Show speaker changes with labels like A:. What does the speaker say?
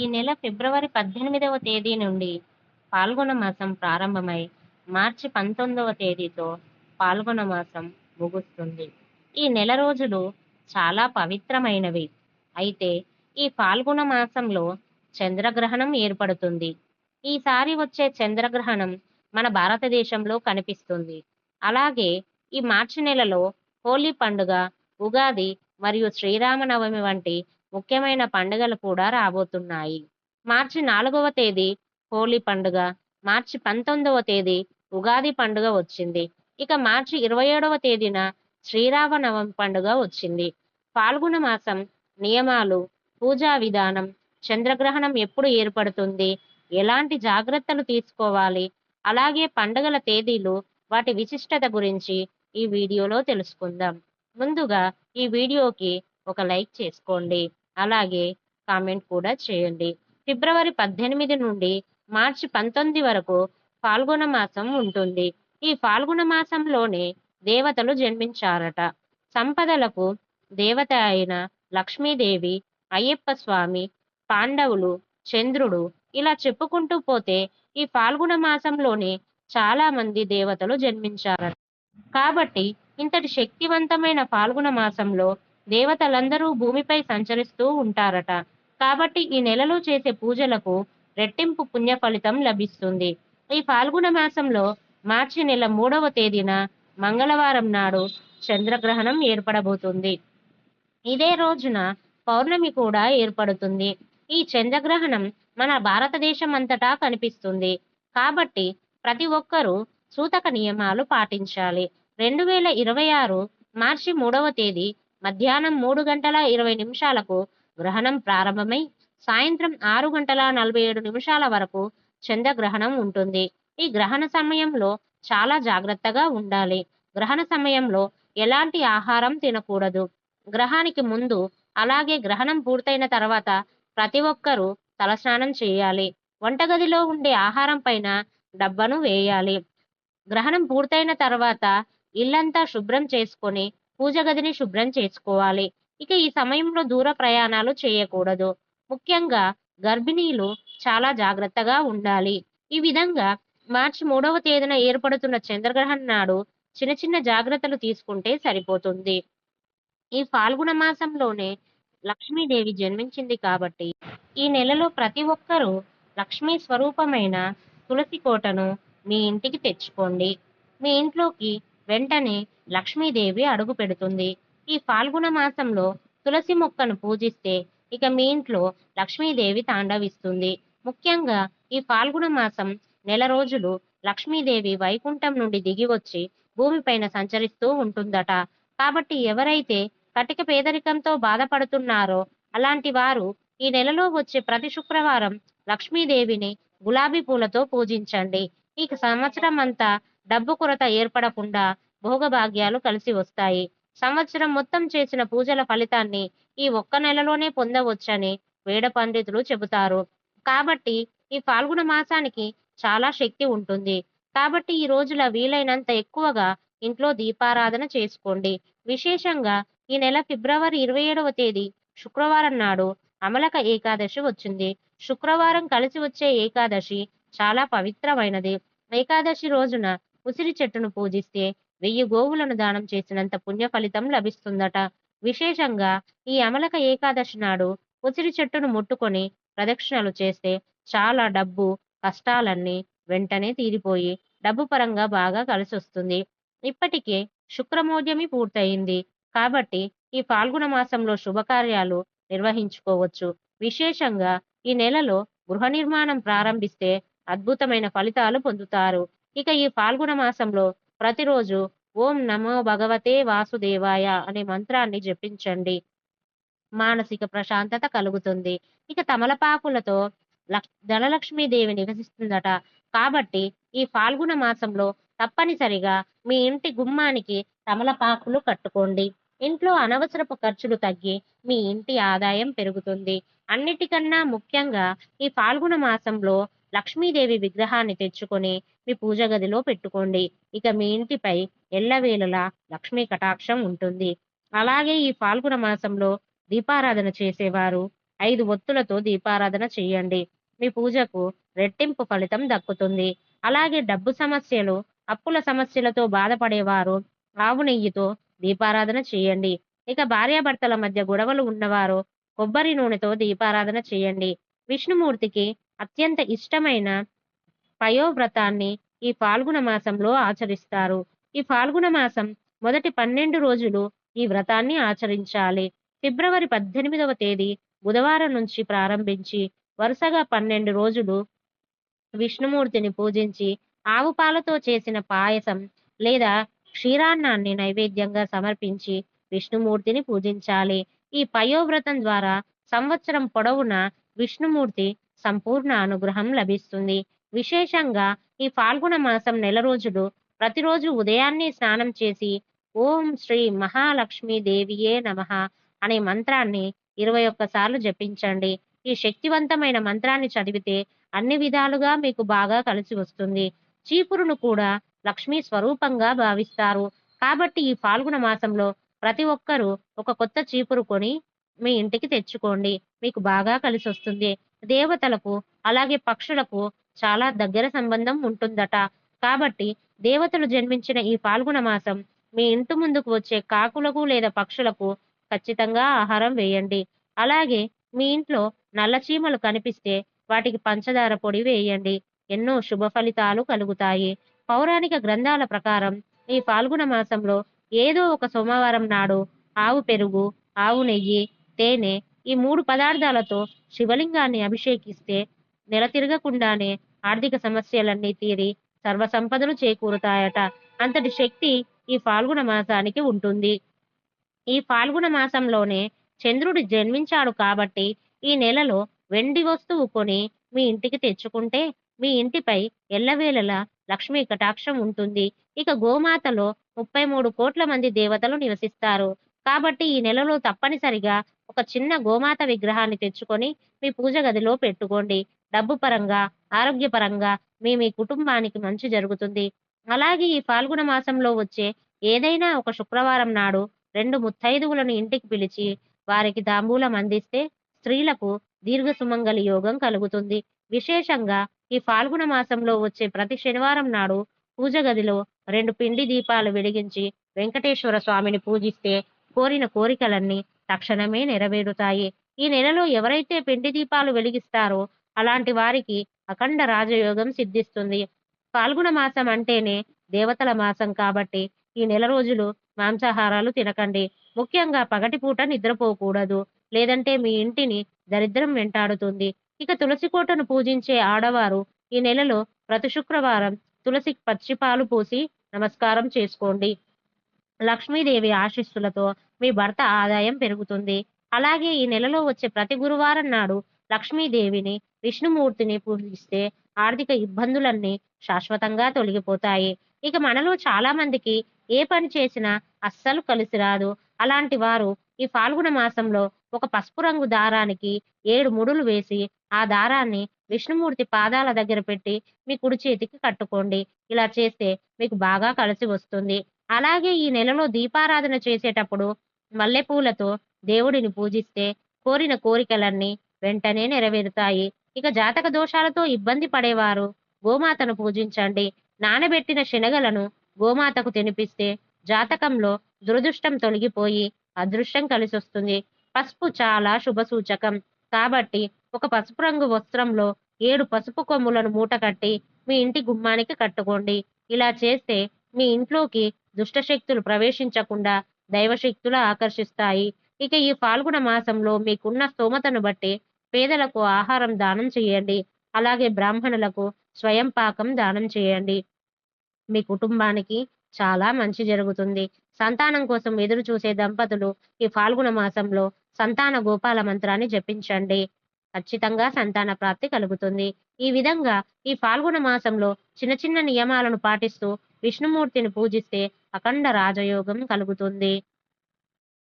A: ఈ నెల ఫిబ్రవరి పద్దెనిమిదవ తేదీ నుండి పాల్గొన మాసం ప్రారంభమై మార్చి పంతొమ్మిదవ తేదీతో పాల్గొన మాసం ముగుస్తుంది. ఈ నెల రోజులు చాలా పవిత్రమైనవి. అయితే ఈ పాల్గొన మాసంలో చంద్రగ్రహణం ఏర్పడుతుంది. ఈసారి వచ్చే చంద్రగ్రహణం మన భారతదేశంలో కనిపిస్తుంది. అలాగే ఈ మార్చి నెలలో హోలీ పండుగ ఉగాది మరియు శ్రీరామనవమి వంటి ముఖ్యమైన పండుగలు కూడా రాబోతున్నాయి. మార్చి నాలుగవ తేదీ హోలీ పండుగ మార్చి పంతొమ్మిదవ తేదీ ఉగాది పండుగ వచ్చింది. ఇక మార్చి ఇరవై ఏడవ తేదీన శ్రీరామనవమి పండుగ వచ్చింది. పాల్గొన మాసం నియమాలు పూజా విధానం చంద్రగ్రహణం ఎప్పుడు ఏర్పడుతుంది ఎలాంటి జాగ్రత్తలు తీసుకోవాలి అలాగే పండుగల తేదీలు వాటి విశిష్టత గురించి ఈ వీడియోలో తెలుసుకుందాం. ముందుగా ఈ వీడియోకి ఒక లైక్ చేసుకోండి. అలాగే కామెంట్ కూడా చేయండి. ఫిబ్రవరి పద్దెనిమిది నుండి మార్చి పంతొమ్మిది వరకు ఫాల్గుణ మాసం ఉంటుంది. ఈ ఫాల్గుణ మాసంలోనే దేవతలు జన్మించారట. సంపదలకు దేవత అయిన లక్ష్మీదేవి అయ్యప్ప స్వామి పాండవులు చంద్రుడు ఇలా చెప్పుకుంటూ పోతే ఈ ఫాల్గుణ మాసంలోనే చాలా మంది దేవతలు జన్మించారట. కాబట్టి ఇంతటి శక్తివంతమైన ఫాల్గుణ మాసంలో దేవతలందరూ భూమిపై సంచరిస్తూ ఉంటారట. కాబట్టి ఈ నెలలో చేసే పూజలకు రెట్టింపు పుణ్య ఫలితం లభిస్తుంది. ఈ ఫాల్గుణ మాసంలో మార్చి నెల మూడవ తేదీన మంగళవారం నాడు చంద్రగ్రహణం ఏర్పడబోతుంది. ఇదే రోజున పౌర్ణమి కూడా ఏర్పడుతుంది. ఈ చంద్రగ్రహణం మన భారతదేశం అంతటా కనిపిస్తుంది. కాబట్టి ప్రతి ఒక్కరూ సూతక నియమాలు పాటించాలి. రెండు వేల ఇరవై ఆరు మార్చి మూడవ తేదీ మధ్యాహ్నం మూడు గంటల ఇరవై నిమిషాలకు గ్రహణం ప్రారంభమై సాయంత్రం ఆరు గంటల నలభై ఏడు నిమిషాల వరకు చంద్రగ్రహణం ఉంటుంది. ఈ గ్రహణ సమయంలో చాలా జాగ్రత్తగా ఉండాలి. గ్రహణ సమయంలో ఎలాంటి ఆహారం తినకూడదు. గ్రహానికి ముందు అలాగే గ్రహణం పూర్తయిన తర్వాత ప్రతి ఒక్కరూ తలస్నానం చేయాలి. వంటగదిలో ఉండే ఆహారం పైన డబ్బను వేయాలి. గ్రహణం పూర్తయిన తర్వాత ఇల్లంతా శుభ్రం చేసుకొని పూజ గదిని శుభ్రం చేసుకోవాలి. ఇక ఈ సమయంలో దూర ప్రయాణాలు చేయకూడదు. ముఖ్యంగా గర్భిణీలు చాలా జాగ్రత్తగా ఉండాలి. ఈ విధంగా మార్చి మూడవ తేదీన ఏర్పడుతున్న చంద్రగ్రహణం నాడు చిన్న చిన్న జాగ్రత్తలు తీసుకుంటే సరిపోతుంది. ఈ ఫాల్గుణ మాసంలోనే లక్ష్మీదేవి జన్మించింది కాబట్టి ఈ నెలలో ప్రతి ఒక్కరూ లక్ష్మీ స్వరూపమైన తులసి కోటను మీ ఇంటికి తెచ్చుకోండి. మీ ఇంట్లోకి వెంటనే లక్ష్మీదేవి అడుగు పెడుతుంది. ఈ ఫాల్గుణ మాసంలో తులసి మొక్కను పూజిస్తే ఇక మీ ఇంట్లో లక్ష్మీదేవి తాండవిస్తుంది. ముఖ్యంగా ఈ ఫాల్గుణ మాసం నెల రోజులు లక్ష్మీదేవి వైకుంఠం నుండి దిగి వచ్చి భూమిపైన సంచరిస్తూ ఉంటుందట. కాబట్టి ఎవరైతే కటిక పేదరికంతో బాధపడుతున్నారో అలాంటి వారు ఈ నెలలో వచ్చే ప్రతి శుక్రవారం లక్ష్మీదేవిని గులాబీ పూలతో పూజించండి. ఈ సంవత్సరం అంతా డబ్బు కొరత ఏర్పడకుండా భోగభాగ్యాలు కలిసి వస్తాయి. సంవత్సరం మొత్తం చేసిన పూజల ఫలితాన్ని ఈ ఒక్క నెలలోనే పొందవచ్చని వేద పండితులు చెబుతారు. కాబట్టి ఈ ఫాల్గుణ మాసానికి చాలా శక్తి ఉంటుంది. కాబట్టి ఈ రోజుల వీలైనంత ఎక్కువగా ఇంట్లో దీపారాధన చేసుకోండి. విశేషంగా ఈ నెల ఫిబ్రవరి ఇరవై ఏడవ తేదీ శుక్రవారం నాడు అమలక ఏకాదశి వచ్చింది. శుక్రవారం కలిసి వచ్చే ఏకాదశి చాలా పవిత్రమైనది. ఏకాదశి రోజున ఉసిరి చెట్టును పూజిస్తే వెయ్యి గోవులను దానం చేసినంత పుణ్య ఫలితం లభిస్తుందట. విశేషంగా ఈ అమలక ఏకాదశి నాడు ఉసిరి చెట్టును ముట్టుకొని ప్రదక్షిణలు చేస్తే చాలా డబ్బు కష్టాలన్నీ వెంటనే తీరిపోయి డబ్బు పరంగా బాగా కలిసి వస్తుంది ఇప్పటికే శుక్రమోద్యమి పూర్తయింది. కాబట్టి ఈ ఫాల్గుణ మాసంలో శుభకార్యాలు నిర్వహించుకోవచ్చు. విశేషంగా ఈ నెలలో గృహ నిర్మాణం ప్రారంభిస్తే అద్భుతమైన ఫలితాలు పొందుతారు. ఇక ఈ ఫాల్గుణ మాసంలో ప్రతిరోజు ఓం నమో భగవతే వాసుదేవాయ అనే మంత్రాన్ని జపించండి. మానసిక ప్రశాంతత కలుగుతుంది. ఇక తమలపాకులతో లక్ష్ ధనలక్ష్మీదేవి నివసిస్తుందట. కాబట్టి ఈ ఫాల్గుణ మాసంలో తప్పనిసరిగా మీ ఇంటి గుమ్మానికి తమలపాకులు కట్టుకోండి. ఇంట్లో అనవసరపు ఖర్చులు తగ్గి మీ ఇంటి ఆదాయం పెరుగుతుంది. అన్నిటికన్నా ముఖ్యంగా ఈ ఫాల్గుణ మాసంలో లక్ష్మీదేవి విగ్రహాన్ని తెచ్చుకొని మీ పూజ గదిలో పెట్టుకోండి. ఇక మీ ఇంటిపై ఎల్లవేళలా లక్ష్మీ కటాక్షం ఉంటుంది. అలాగే ఈ ఫాల్గుణ మాసంలో దీపారాధన చేసేవారు. ఐదు ఒత్తులతో దీపారాధన చేయండి. మీ పూజకు రెట్టింపు ఫలితం దక్కుతుంది. అలాగే డబ్బు సమస్యలు అప్పుల సమస్యలతో బాధపడేవారు ఆవు నెయ్యితో దీపారాధన చేయండి. ఇక భార్యాభర్తల మధ్య గొడవలు ఉన్నవారు కొబ్బరి నూనెతో దీపారాధన చేయండి. విష్ణుమూర్తికి అత్యంత ఇష్టమైన పయోవ్రతాన్ని ఈ ఫాల్గుణ మాసంలో ఆచరిస్తారు. ఈ ఫాల్గుణ మాసం మొదటి పన్నెండు రోజులు ఈ వ్రతాన్ని ఆచరించాలి. ఫిబ్రవరి పద్దెనిమిదవ తేదీ బుధవారం నుంచి ప్రారంభించి వరుసగా పన్నెండు రోజులు విష్ణుమూర్తిని పూజించి ఆవు పాలతో చేసిన పాయసం లేదా క్షీరాన్నాన్ని నైవేద్యంగా సమర్పించి విష్ణుమూర్తిని పూజించాలి. ఈ పయోవ్రతం ద్వారా సంవత్సరం పొడవునా విష్ణుమూర్తి సంపూర్ణ అనుగ్రహం లభిస్తుంది. విశేషంగా ఈ ఫాల్గుణ మాసం నెల రోజులు ప్రతిరోజు ఉదయాన్నే స్నానం చేసి ఓం శ్రీ మహాలక్ష్మీ దేవియే నమః అనే మంత్రాన్ని ఇరవై ఒక్కసార్లు జపించండి. ఈ శక్తివంతమైన మంత్రాన్ని చదివితే అన్ని విధాలుగా మీకు బాగా కలిసి వస్తుంది. చీపురును కూడా లక్ష్మీ స్వరూపంగా భావిస్తారు. కాబట్టి ఈ ఫాల్గుణ మాసంలో ప్రతి ఒక్కరూ ఒక కొత్త చీపురు కొని మీ ఇంటికి తెచ్చుకోండి. మీకు బాగా కలిసి వస్తుంది దేవతలకు అలాగే పక్షులకు చాలా దగ్గర సంబంధం ఉంటుందట. కాబట్టి దేవతలు జన్మించిన ఈ పాల్గొన మాసం మీ ఇంటి ముందుకు వచ్చే కాకులకు లేదా పక్షులకు ఖచ్చితంగా ఆహారం వేయండి. అలాగే మీ ఇంట్లో నల్ల చీమలు కనిపిస్తే వాటికి పంచదార పొడి వేయండి. ఎన్నో శుభ ఫలితాలు కలుగుతాయి. పౌరాణిక గ్రంథాల ప్రకారం ఈ పాల్గొన మాసంలో ఏదో ఒక సోమవారం నాడు ఆవు పెరుగు ఆవు నెయ్యి తేనె ఈ మూడు పదార్థాలతో శివలింగాన్ని అభిషేకిస్తే నెల తిరగకుండానే ఆర్థిక సమస్యలన్నీ తీరి సర్వసంపదలు చేకూరుతాయట. అంతటి శక్తి ఈ ఫాల్గుణ మాసానికి ఉంటుంది. ఈ ఫాల్గుణ మాసంలోనే చంద్రుడు జన్మించాడు కాబట్టి ఈ నెలలో వెండి వస్తువు కొని మీ ఇంటికి తెచ్చుకుంటే మీ ఇంటిపై ఎల్లవేళలా లక్ష్మీ కటాక్షం ఉంటుంది. ఇక గోమాతలో ముప్పై మూడు కోట్ల మంది దేవతలు నివసిస్తారు. కాబట్టి ఈ నెలలో తప్పనిసరిగా ఒక చిన్న గోమాత విగ్రహాన్ని తెచ్చుకొని మీ పూజ గదిలో పెట్టుకోండి. డబ్బు పరంగా ఆరోగ్యపరంగా మీ మీ కుటుంబానికి మంచి జరుగుతుంది. అలాగే ఈ ఫాల్గుణ మాసంలో వచ్చే ఏదైనా ఒక శుక్రవారం నాడు రెండు ముత్తైదువులను ఇంటికి పిలిచి వారికి తాంబూలం అందిస్తే స్త్రీలకు దీర్ఘ సుమంగలి యోగం కలుగుతుంది. విశేషంగా ఈ ఫాల్గుణ మాసంలో వచ్చే ప్రతి శనివారం నాడు పూజ గదిలో రెండు పిండి దీపాలు వెలిగించి వెంకటేశ్వర స్వామిని పూజిస్తే కోరిన కోరికలన్నీ తక్షణమే నెరవేరుతాయి. ఈ నెలలో ఎవరైతే పిండి దీపాలు వెలిగిస్తారో అలాంటి వారికి అఖండ రాజయోగం సిద్ధిస్తుంది. ఫాల్గుణ మాసం అంటేనే దేవతల మాసం కాబట్టి ఈ నెల రోజులు మాంసాహారాలు తినకండి. ముఖ్యంగా పగటిపూట నిద్రపోకూడదు. లేదంటే మీ ఇంటిని దరిద్రం వెంటాడుతుంది. ఇక తులసి కోటను పూజించే ఆడవారు ఈ నెలలో ప్రతి శుక్రవారం తులసి పచ్చిపాలు పూసి నమస్కారం చేసుకోండి. లక్ష్మీదేవి ఆశీస్సులతో మీ భర్త ఆదాయం పెరుగుతుంది. అలాగే ఈ నెలలో వచ్చే ప్రతి గురువారం నాడు లక్ష్మీదేవిని విష్ణుమూర్తిని పూజిస్తే ఆర్థిక ఇబ్బందులన్నీ శాశ్వతంగా తొలగిపోతాయి. ఇక మనలో చాలా మందికి ఏ పని చేసినా అస్సలు కలిసి రాదు. అలాంటి వారు ఈ ఫాల్గుణ మాసంలో ఒక పసుపు రంగు దారానికి ఏడు ముడులు వేసి ఆ దారాన్ని విష్ణుమూర్తి పాదాల దగ్గర పెట్టి మీ కుడి చేతికి కట్టుకోండి. ఇలా చేస్తే మీకు బాగా కలిసి వస్తుంది. అలాగే ఈ నెలలో దీపారాధన చేసేటప్పుడు మల్లెపూలతో దేవుడిని పూజిస్తే కోరిన కోరికలన్నీ వెంటనే నెరవేరుతాయి. ఇక జాతక దోషాలతో ఇబ్బంది పడేవారు గోమాతను పూజించండి. నానబెట్టిన శనగలను గోమాతకు తినిపిస్తే జాతకంలో దురదృష్టం తొలగిపోయి అదృష్టం కలిసొస్తుంది. పసుపు చాలా శుభ సూచకం కాబట్టి ఒక పసుపు రంగు వస్త్రంలో ఏడు పసుపు కొమ్ములను మూట కట్టి మీ ఇంటి గుమ్మానికి కట్టుకోండి. ఇలా చేస్తే మీ ఇంట్లోకి దుష్టశక్తులు ప్రవేశించకుండా దైవశక్తులు ఆకర్షిస్తాయి. ఇక ఈ ఫాల్గుణ మాసంలో మీకున్న స్తోమతను బట్టి పేదలకు ఆహారం దానం చేయండి. అలాగే బ్రాహ్మణులకు స్వయం పాకం దానం చేయండి. మీ కుటుంబానికి చాలా మంచి జరుగుతుంది. సంతానం కోసం ఎదురు చూసే దంపతులు ఈ ఫాల్గుణ మాసంలో సంతాన గోపాల మంత్రాన్ని జపించండి. ఖచ్చితంగా సంతాన ప్రాప్తి కలుగుతుంది. ఈ విధంగా ఈ ఫాల్గుణ మాసంలో చిన్న చిన్న నియమాలను పాటిస్తూ విష్ణుమూర్తిని పూజిస్తే అఖండ రాజయోగం కలుగుతుంది.